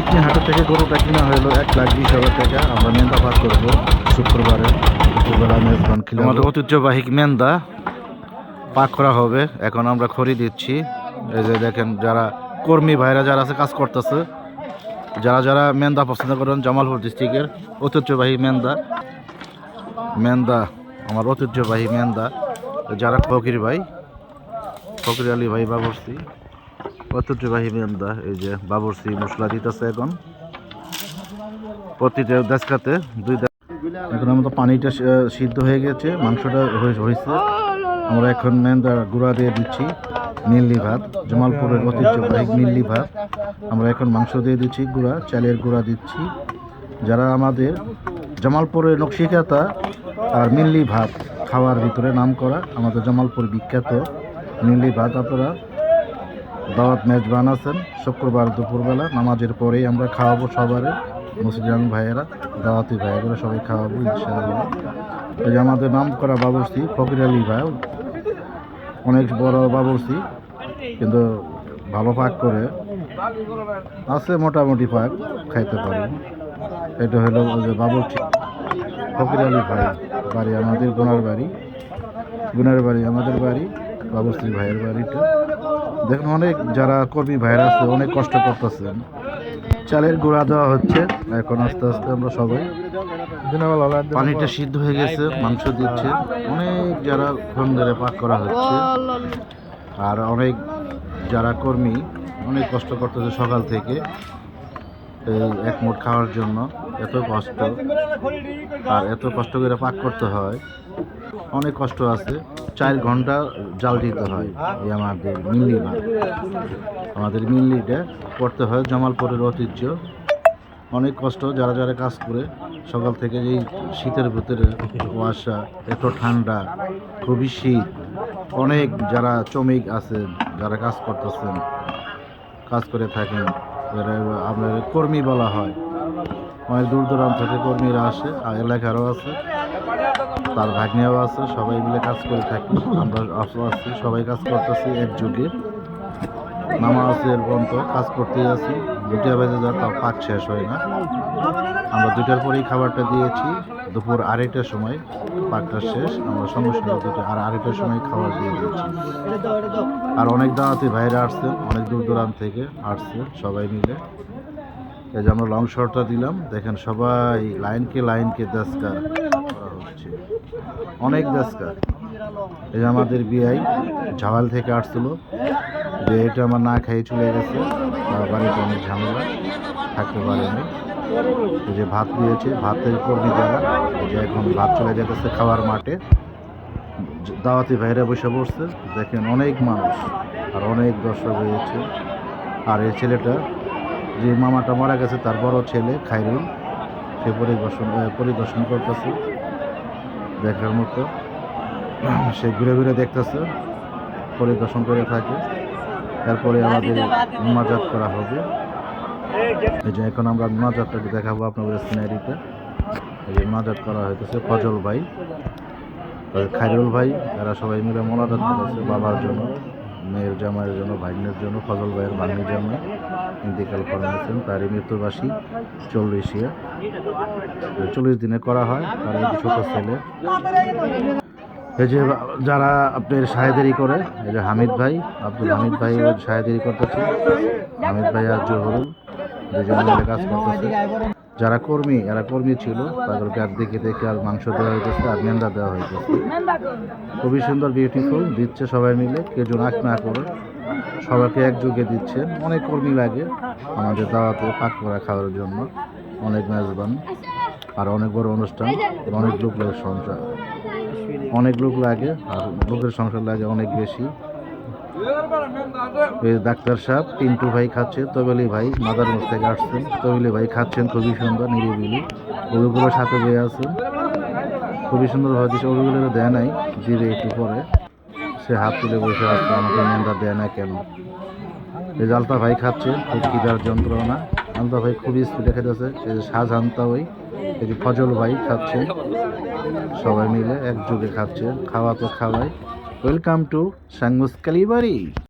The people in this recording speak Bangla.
পিকনি হাটের থেকে গরুটা কিনা হলো এক লাখ বিশ হাজার টাকা। আমরা মেন্দা পাক করব শুক্রবারে। দুপুরবেলা মেজবান আমাদের ঐতিহ্যবাহী মেন্দা পাক করা হবে। এখন আমরা খড়ি দিচ্ছি। এই যে দেখেন যারা কর্মী ভাইরা যারা আছে, কাজ করতেছে, যারা যারা মেন্দা পছন্দ করেন, জামালপুর ডিস্ট্রিক্টের ঐতিহ্যবাহী মেন্দা। মেন্দা, আমার ঐতিহ্যবাহী মেন্দা। যারা ফকির ভাই, ফকির আলী ভাই বাবরসি ঐতিহ্যবাহী মেন্দা এই যে বাবরসি মশলা দিতেছে এখন। প্রতিটা দেশকাতে দুই এখন আমাদের পানিটা সিদ্ধ হয়ে গেছে, মাংসটা হয়েছে। আমরা এখন মেন্দা গুঁড়া দিয়ে দিচ্ছি, মিল্লি ভাত, জামালপুরের ঐতিহ্যবাহী মিল্লি ভাত। আমরা এখন মাংস দিয়ে দিচ্ছি গুঁড়া, চালের গুঁড়া দিচ্ছি। যারা আমাদের জামালপুরের নকশিকাতা আর মিল্লি ভাত খাওয়ার ভিতরে নাম করা আমাদের জামালপুর বিখ্যাত মিল্লি ভাত আপনারা দাওয়াত মেজবান আছেন শুক্রবার দুপুরবেলা নামাজের পরেই আমরা খাওয়াবো সবারে, মুসলিম ভাইয়েরা, দাওয়াতি ভাইয়েরা, সবাই খাওয়াবো ইনশাআল্লাহ। এই আমাদের নাম করা বাবরসি, ফকির আলী ভাই। অনেক বড় বাবরসি, কিন্তু ভালো পাক করে আছে মোটামুটি পাক, খাইতে পারি। এটা হলো ওই যে বাবরচি ফকির আলী ভাই। বাড়ি আমাদের গুনার বাড়ি গুনার বাড়ি আমাদের বাড়ি বাবুশ্রী ভাইয়ের বাড়িটা। দেখুন, অনেক যারা কর্মী ভাইয়েরা আছে, অনেক কষ্ট করতেছেন চালের গুঁড়া দেওয়া হচ্ছে। এখন আস্তে আস্তে আমরা সবাই পানিটা সিদ্ধ হয়ে গেছে, মাংস দিচ্ছে। অনেক যারা ফোন ধরে পাক করা হচ্ছে। আর অনেক যারা কর্মী, অনেক কষ্ট করতেছে সকাল থেকে এই এক খাওয়ার জন্য। এত কষ্ট। আর এত কষ্ট করে পাক করতে হয়। অনেক কষ্ট আছে। চার ঘণ্টা জাল দিতে হয় এই আমাদের মিল্লি ভাত আমাদের মিল্লিটা করতে হয় জামালপুরের ঐতিহ্য। অনেক কষ্ট যারা যারা কাজ করে। সকাল থেকে এই শীতের ভিতরে কুয়াশা, এত ঠান্ডা, খুবই শীত। অনেক যারা শ্রমিক আছেন, যারা কাজ করতেছেন, কাজ করে থাকেন যারা আপনার কর্মী বলা হয়। অনেক দূর দূরান্ত থেকে কর্মীরা আসে এলাকারও আছে। তার ভাগ্নেও আছে, সবাই মিলে কাজ করে থাকি। আমরা আছি সবাই কাজ করতেছি একযোগে নামাজের পর্যন্ত কাজ করতেই আছি। দুটা বেজে যা, তাও পাক শেষ হয় না। আমরা দুটার পরেই খাবারটা দিয়েছি। দুপুর আড়াইটার সময় পাকটা শেষ। আমরা সঙ্গে সঙ্গে দুটো আর আড়াইটার সময় খাবার দিয়ে দিয়েছি। আর অনেক দাওয়াতি ভাইরা আসছে অনেক দূর দূরান্ত থেকে আসছে সবাই মিলে। এই যে আমরা লং শটটা দিলাম। দেখেন সবাই লাইনকে লাইনকে দেশকা করা হচ্ছে। অনেক দেশকা এই যে আমাদের বিআই ঝাওয়াল থেকে আসছিল। যে এটা আমার না খেয়ে চলে গেছে। বাড়িতে অনেক ঝামেলা। থাকতে পারেনি। যে ভাত দিয়েছে। ভাতের কর্মী যারা যে এখন ভাত চলে যেতেছে খাওয়ার মাঠে। দাওয়াতি ভাইরা বসে পড়ছে দেখেন অনেক মানুষ আর অনেক দর্শক হয়েছে আর এই ছেলেটা যে মামাটা মারা গেছে, তার বড় ছেলে খাইরুল, সে পরিদর্শন পরিদর্শন করতেছে। দেখার মতো। সে ঘুরে ঘুরে দেখতেছে, পরিদর্শন করে থাকে। তারপরে আমাদের মোনাজাত করা হবে। এই যে এখন আমরা মোনাজাতটাকে দেখাবো আপনাদের সিনারিতে এই যে মোনাজাত করা হইতেছে ফজল ভাই খাইরুল ভাই এরা সবাই মিলে মোনাজাত করেছে বাবার জন্য। মেয়ের জামাইয়ের জন্য, ভাগ্নের জন্য, ফজল ভাইয়ের ভাগ্নের জামাই ইন্তিকাল করেছেন। তারই মৃত্যুবাসী চল্লিশিয়া চল্লিশ দিনে করা হয়, তার ছোট ছেলে। এই যে যারা আপনার সাহেদারি করে, এই যে হামিদ ভাই, আব্দুল হামিদ ভাই সাহেদারি করতেছে। হামিদ ভাই আর জহুরুল দুজন মিলে কাজ করতেছে। যারা কর্মী এরা কর্মী ছিল তাদেরকে আর দেখে দেখে আর মাংস দেওয়া হইতেছে আর মেন্দা দেওয়া হইতেছে। খুবই সুন্দর বিউটিফুল দিচ্ছে সবাই মিলে কেউ নাক না করে। সবাইকে একযোগে দিচ্ছেন অনেক কর্মী লাগে আমাদের দাওয়াতে পাক করা খাওয়ার জন্য। অনেক মেজবান আর অনেক বড় অনুষ্ঠান অনেক লোক লাগে সংসার। অনেক লোক লাগে আর লোকের সংসার লাগে অনেক বেশি। ডাক্তার সাহেব, পিন্টু ভাই খাচ্ছে, তবেলি ভাই মাদারগঞ্জ থেকে আসছেন। তবেলি ভাই খাচ্ছেন, খুবই সুন্দর, নিরিবিলি। গরুগুলো সাথে বয়ে আছেন খুবই সুন্দর ভাবে দিচ্ছে ওগুলো দেয় নাই দিবে একটু পরে। সে হাত তুলে বসে আছে, আমাকে মেন্দা দেয় না কেন? এই যে আলতা ভাই খাচ্ছে, খুব খিদার যন্ত্রণা। আলতা ভাই খুবই স্পিডে খেতেছে এই যে শাহজাহানতা ওই এই যে ফজল ভাই খাচ্ছে। সবাই মিলে একযোগে খাচ্ছে, খাওয়া তো খাওয়াই। Welcome to সাংমুস Kalibari